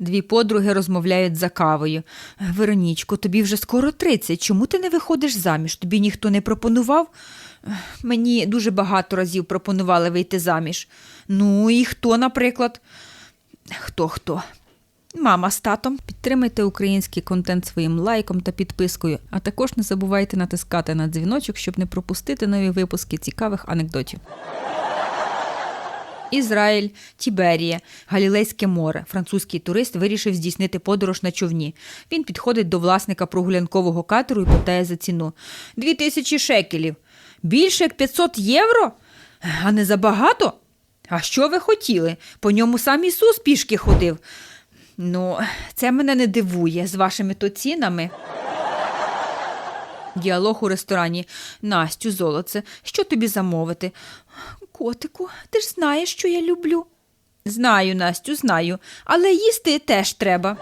Дві подруги розмовляють за кавою. Веронічко, тобі вже скоро 30. Чому ти не виходиш заміж? Тобі ніхто не пропонував? Мені дуже багато разів пропонували вийти заміж. Ну і хто, наприклад? Хто хто? Мама з татом. Підтримайте український контент своїм лайком та підпискою, а також не забувайте натискати на дзвіночок, щоб не пропустити нові випуски цікавих анекдотів. Ізраїль, Тіберія, Галілейське море. Французький турист вирішив здійснити подорож на човні. Він підходить до власника прогулянкового катеру і питає за ціну: Дві тисячі шекелів. Більше як 500 євро? А не забагато? А що ви хотіли? По ньому сам Ісус пішки ходив. Ну, це мене не дивує з вашими то цінами. Діалог у ресторані. Настю, золоце, що тобі замовити? Котику, ти ж знаєш, що я люблю. Знаю, Настю, знаю, але їсти теж треба.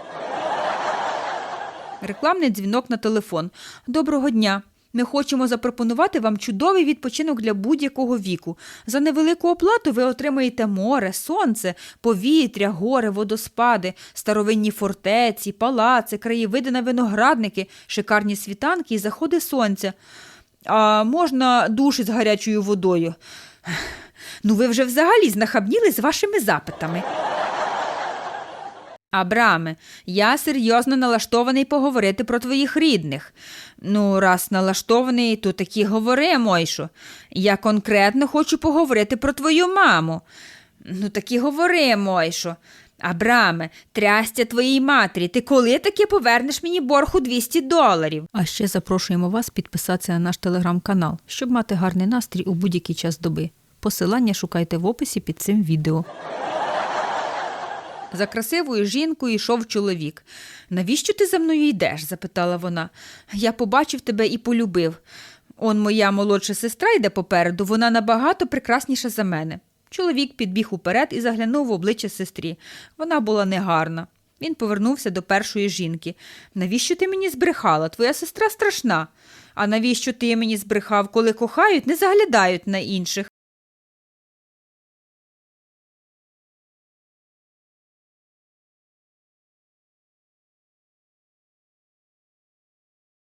Рекламний дзвінок на телефон. Доброго дня. Ми хочемо запропонувати вам чудовий відпочинок для будь-якого віку. За невелику оплату ви отримаєте море, сонце, повітря, гори, водоспади, старовинні фортеці, палаци, краєвиди на виноградники, шикарні світанки і заходи сонця. А можна душ із гарячою водою. Ну, ви вже взагалі знахабніли з вашими запитами. Абраме, я серйозно налаштований поговорити про твоїх рідних. Ну, раз налаштований, то таки говори, Мойшо. Я конкретно хочу поговорити про твою маму. Ну, таки говори, Мойшо. Абраме, трястя твоїй матері, ти коли таки повернеш мені борг у 200 доларів? А ще запрошуємо вас підписатися на наш телеграм-канал, щоб мати гарний настрій у будь-який час доби. Посилання шукайте в описі під цим відео. За красивою жінкою йшов чоловік. Навіщо ти за мною йдеш? запитала вона. Я побачив тебе і полюбив. Он моя молодша сестра йде попереду, вона набагато прекрасніша за мене. Чоловік підбіг уперед і заглянув в обличчя сестрі. Вона була негарна. Він повернувся до першої жінки. Навіщо ти мені збрехала? Твоя сестра страшна. А навіщо ти мені збрехав, коли кохають, не заглядають на інших?